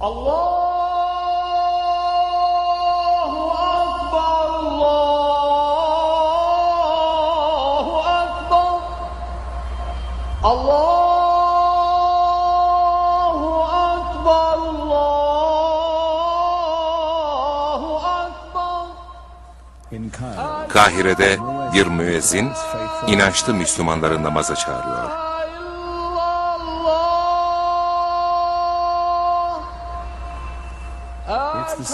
Allahu Allahu Akbar, Allahu Akbar, Kahire'de bir müezzin inançlı Müslümanları namaza çağırıyor.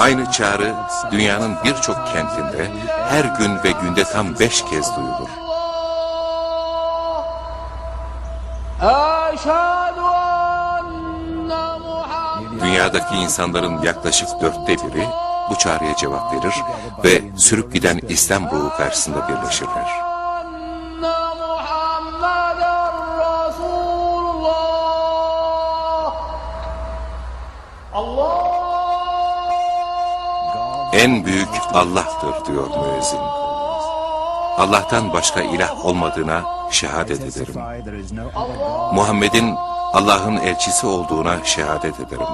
Aynı çağrı dünyanın birçok kentinde her gün ve günde tam beş kez duyulur. Dünyadaki insanların yaklaşık dörtte biri bu çağrıya cevap verir ve sürüp giden İslam ruhu karşısında birleşirler. En büyük Allah'tır diyor müezzin. Allah'tan başka ilah olmadığına şehadet ederim. Muhammed'in Allah'ın elçisi olduğuna şehadet ederim.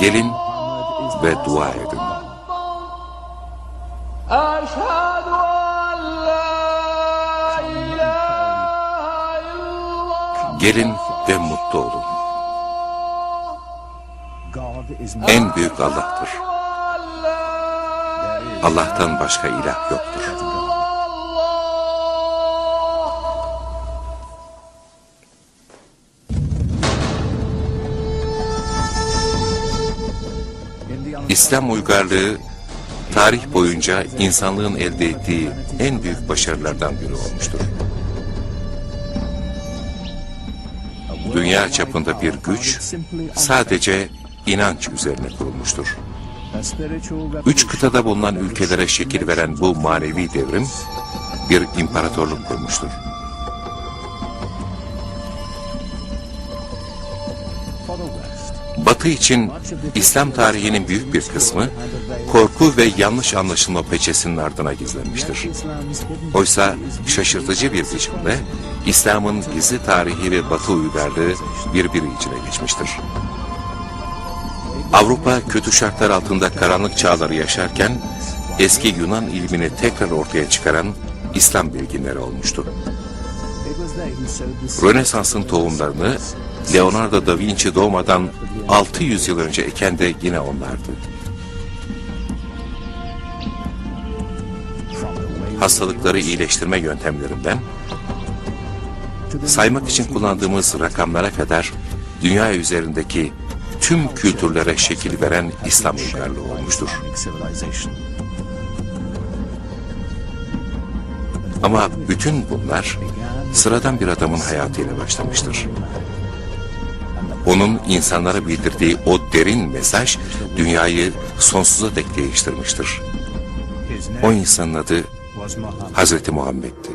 Gelin ve dua edin. Gelin ve mutlu olun. En büyük Allah'tır. Allah'tan başka ilah yoktur. İslam uygarlığı tarih boyunca insanlığın elde ettiği en büyük başarılardan biri olmuştur. Dünya çapında bir güç sadece inanç üzerine kurulmuştur. Üç kıtada bulunan ülkelere şekil veren bu manevi devrim bir imparatorluk kurmuştur. Batı için İslam tarihinin büyük bir kısmı korku ve yanlış anlaşılma peçesinin ardına gizlenmiştir. Oysa şaşırtıcı bir biçimde İslam'ın gizli tarihi ve Batı uygarlığı birbiri içine geçmiştir. Avrupa kötü şartlar altında karanlık çağları yaşarken eski Yunan ilmini tekrar ortaya çıkaran İslam bilginleri seed. Rönesans'ın tohumlarını Leonardo da Vinci doğmadan 600 yıl önce eken de yine onlardı. Hastalıkları iyileştirme yöntemlerinden saymak için kullandığımız rakamlara kadar dünya üzerindeki tüm kültürlere şekil veren İslam uygarlığı olmuştur. Ama bütün bunlar sıradan bir adamın hayatıyla başlamıştır. Onun insanlara bildirdiği o derin mesaj dünyayı sonsuza dek değiştirmiştir. O insanın adı. Hazreti Muhammed'ti.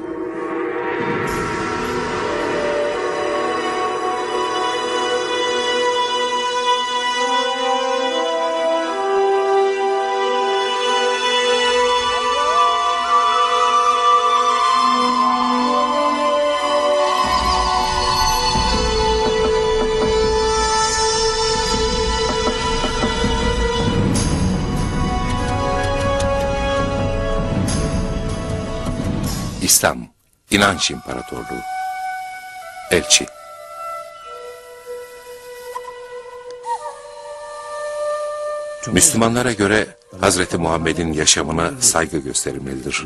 İslam, İnanç İmparatorluğu. Elçi. Müslümanlara göre Hazreti Muhammed'in yaşamına saygı gösterilmelidir.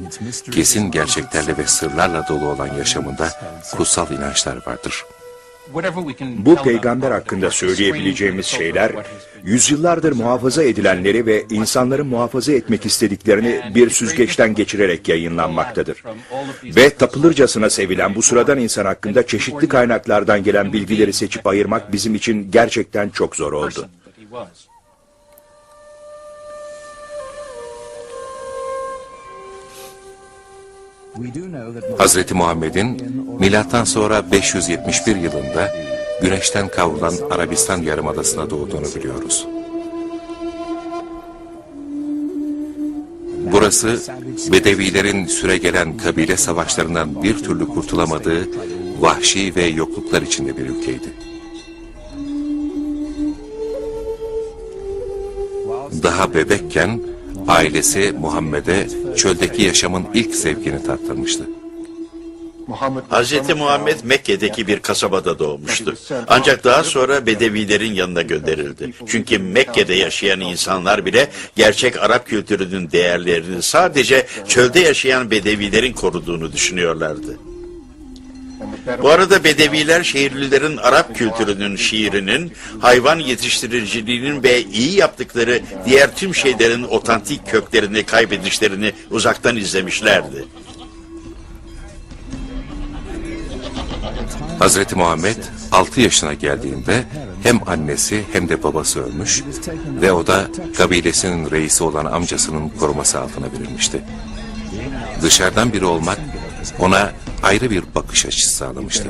Kesin gerçeklerle ve sırlarla dolu olan yaşamında kutsal inançlar vardır. Bu peygamber hakkında söyleyebileceğimiz şeyler, yüzyıllardır muhafaza edilenleri ve insanların muhafaza etmek istediklerini bir süzgeçten geçirerek yayınlanmaktadır. Ve tapılırcasına sevilen bu sıradan insan hakkında çeşitli kaynaklardan gelen bilgileri seçip ayırmak bizim için gerçekten çok zor oldu. Hazreti Muhammed'in milattan sonra 571 yılında güneşten kavrulan Arabistan Yarımadası'na doğduğunu biliyoruz. Burası Bedevilerin süregelen kabile savaşlarından bir türlü kurtulamadığı vahşi ve yokluklar içinde bir ülkeydi. Daha bebekken ailesi Muhammed'e çöldeki yaşamın ilk zevkini tattırmıştı. Hz. Muhammed Mekke'deki bir kasabada doğmuştu. Ancak daha sonra Bedevilerin yanına gönderildi. Çünkü Mekke'de yaşayan insanlar bile gerçek Arap kültürünün değerlerini sadece çölde yaşayan Bedevilerin koruduğunu düşünüyorlardı. Bu arada Bedeviler şehirlilerin Arap kültürünün şiirinin, hayvan yetiştiriciliğinin ve iyi yaptıkları diğer tüm şeylerin otantik köklerini kaybedişlerini uzaktan izlemişlerdi. Hazreti Muhammed 6 yaşına geldiğinde hem annesi hem de babası ölmüş ve o da kabilesinin reisi olan amcasının koruması altına verilmişti. Dışarıdan biri olmak ona ayrı bir bakış açısı sağlamıştı.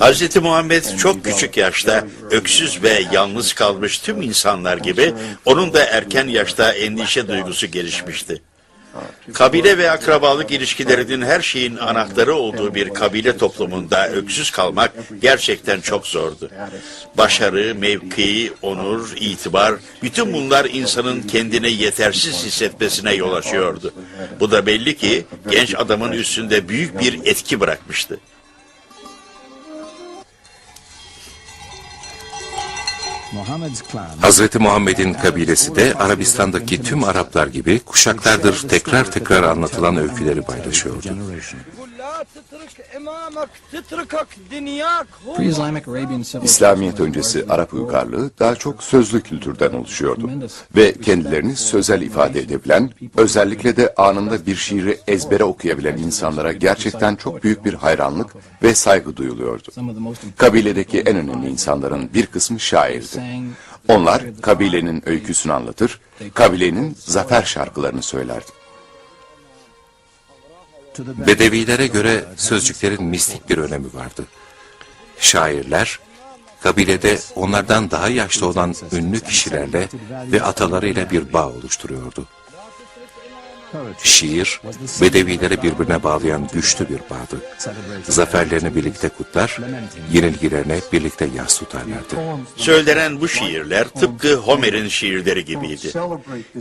Hz. Muhammed çok küçük yaşta öksüz ve yalnız kalmış tüm insanlar gibi onun da erken yaşta endişe duygusu gelişmişti. Kabile ve akrabalık ilişkilerinin her şeyin anahtarı olduğu bir kabile toplumunda öksüz kalmak gerçekten çok zordu. Başarı, mevki, onur, itibar, bütün bunlar insanın kendini yetersiz hissetmesine yol açıyordu. Bu da belli ki genç adamın üstünde büyük bir etki bırakmıştı. Hazreti Muhammed'in kabilesi de Arabistan'daki tüm Araplar gibi kuşaklardır tekrar tekrar anlatılan öyküleri paylaşıyordu. İslamiyet öncesi Arap uygarlığı daha çok sözlü kültürden oluşuyordu ve kendilerini sözel ifade edebilen, özellikle de anında bir şiiri ezbere okuyabilen insanlara gerçekten çok büyük bir hayranlık ve saygı duyuluyordu. Kabiledeki en önemli insanların bir kısmı şairdi. Onlar kabilenin öyküsünü anlatır, kabilenin zafer şarkılarını söylerdi. Bedevilere göre sözcüklerin mistik bir önemi vardı. Şairler, kabilede onlardan daha yaşlı olan ünlü kişilerle ve atalarıyla bir bağ oluşturuyordu. Şiir, Bedevileri birbirine bağlayan güçlü bir bağdı. Zaferlerini birlikte kutlar, yenilgilerine birlikte yas tutarlardı. Söylenen bu şiirler tıpkı Homer'in şiirleri gibiydi.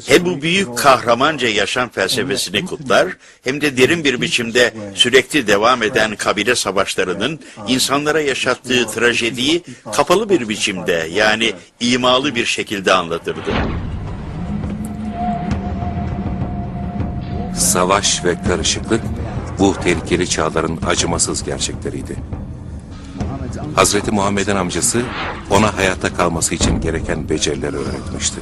Hem bu büyük kahramanca yaşam felsefesini kutlar, hem de derin bir biçimde sürekli devam eden kabile savaşlarının insanlara yaşattığı trajediyi kapalı bir biçimde yani imalı bir şekilde anlatırdı. Savaş ve karışıklık bu tehlikeli çağların acımasız gerçekleriydi. Hazreti Muhammed'in amcası ona hayatta kalması için gereken becerileri öğretmişti.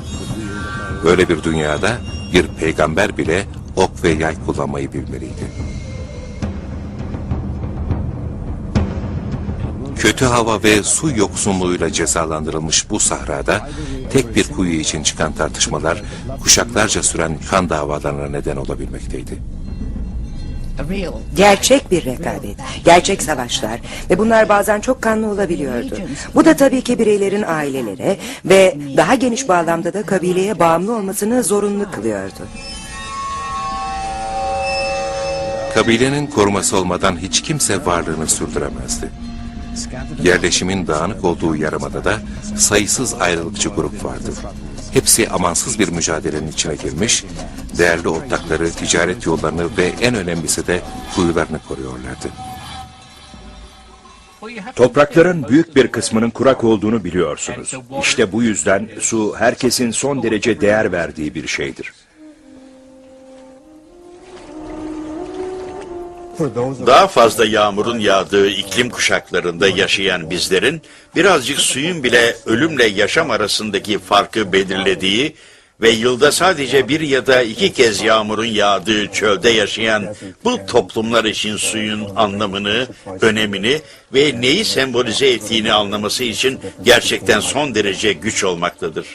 Böyle bir dünyada bir peygamber bile ok ve yay kullanmayı bilmeliydi. Kötü hava ve su yoksunluğuyla cezalandırılmış bu sahrada tek bir kuyu için çıkan tartışmalar kuşaklarca süren kan davalarına neden olabilmekteydi. Gerçek bir rekabet, gerçek savaşlar ve bunlar bazen çok kanlı olabiliyordu. Bu da tabii ki bireylerin ailelere ve daha geniş bağlamda da kabileye bağımlı olmasını zorunlu kılıyordu. Kabilenin koruması olmadan hiç kimse varlığını sürdüremezdi. Yerleşimin dağınık olduğu yarımadada sayısız ayrılıkçı grup vardı. Hepsi amansız bir mücadelenin içine girmiş, değerli ortakları, ticaret yollarını ve en önemlisi de kuyularını koruyorlardı. Toprakların büyük bir kısmının kurak olduğunu biliyorsunuz. İşte bu yüzden su herkesin son derece değer verdiği bir şeydir. Daha fazla yağmurun yağdığı iklim kuşaklarında yaşayan bizlerin birazcık suyun bile ölümle yaşam arasındaki farkı belirlediği ve yılda sadece bir ya da iki kez yağmurun yağdığı çölde yaşayan bu toplumlar için suyun anlamını, önemini ve neyi sembolize ettiğini anlaması için gerçekten son derece güç olmaktadır.